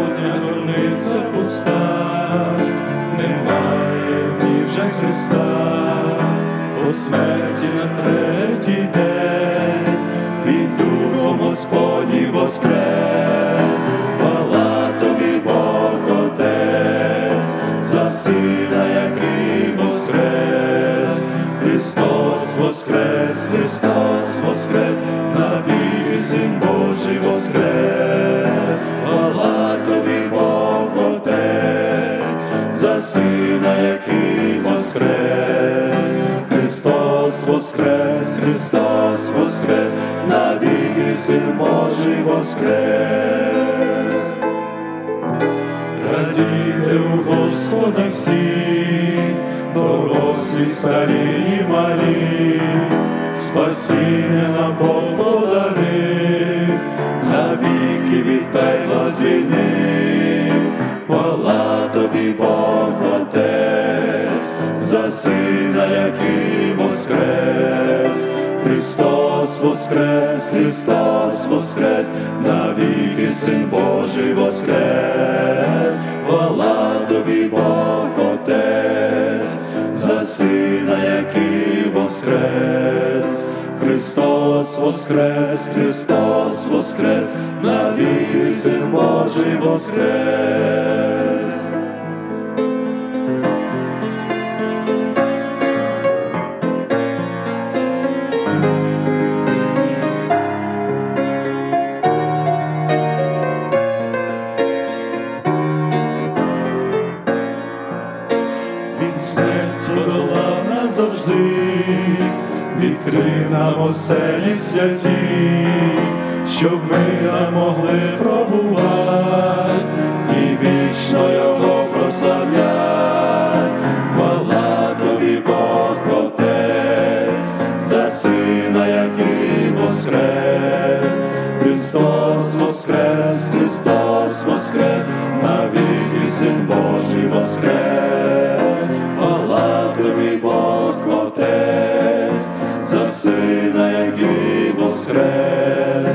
Господня гробниця пуста, немає в ній вже Христа, по смерті на третій день, від Духом Господній воскрес, хвала тобі, Бог Отець, за сина, який воскрес, Христос воскрес, Христос воскрес, навіки Син Божий воскрес, сина, який воскрес, Христос воскрес, Христос воскрес, навіки Син Божий воскрес. Радійте у Господа всі, дорослі, старі і малі, спасіння нам Бог подарив, навіки від пекла звільнив, хвала тобі, Бог Отець, за сина, який воскрес, Христос воскрес, Христос воскрес, навіки Син Божий воскрес, хвала тобі, Бог Отець, за сина, який воскрес, Христос воскрес, Христос воскрес, навіки Син Божий воскрес. Смерть подолав назавжди, відкрив нам оселі святі, щоб ми там могли пробувати і вічно його прославлять. Хвала тобі, Бог Отець, за сина, який воскрес, Христос воскрес, Христос воскрес, навіки Син Божий воскрес, воскрес,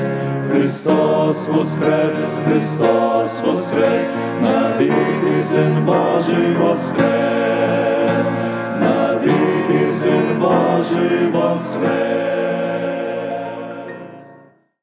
Христос воскрес, Христос воскрес, навіки Син Божий воскрес, навіки Син Божий воскрес.